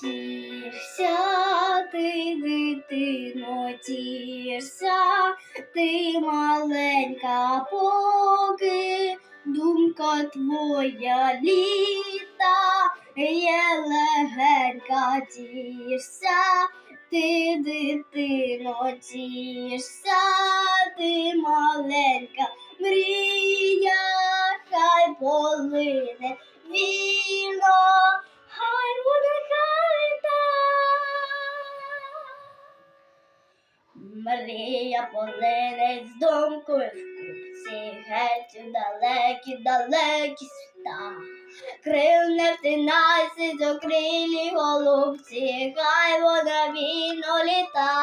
Тішся ти, дитино, тішся, ти маленька, поки думка твоя літа, є легенька, тішся, ти, дитино, тішся, ти маленька, мрія, хай полине Марія полине з думкою купці, геть у далекі, далекі світа. Крил не втинайся до крилі голубці, хай вона вільно літа.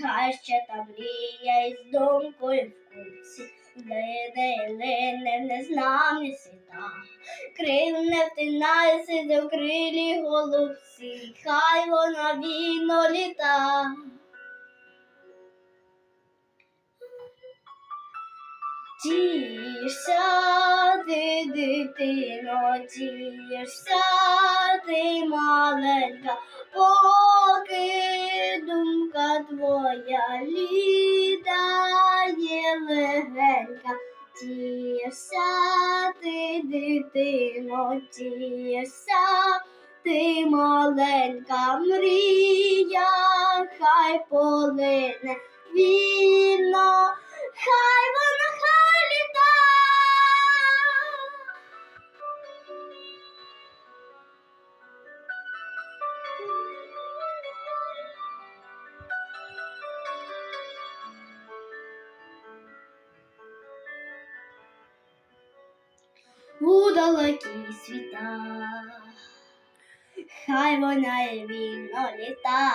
Хай ще та мрія із думкою в купці, лине, лине, незнані світа. Крил не втинайся до крилі голубці, хай вона вільно літа. Тішся, ти, дитино, тішся, ти маленька, поки думка твоя літає легенька. Тішся, ти, дитино, тішся, ти маленька мрія, хай полине вільно, У далекі світа, хай вона й вільно літа,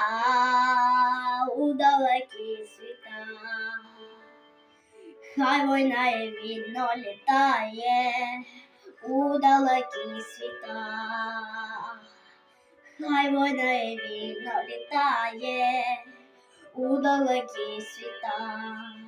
у далекі світа, хай вона й вільно літає, у далекі світа, хай вона й вільно літає, у далекі світа.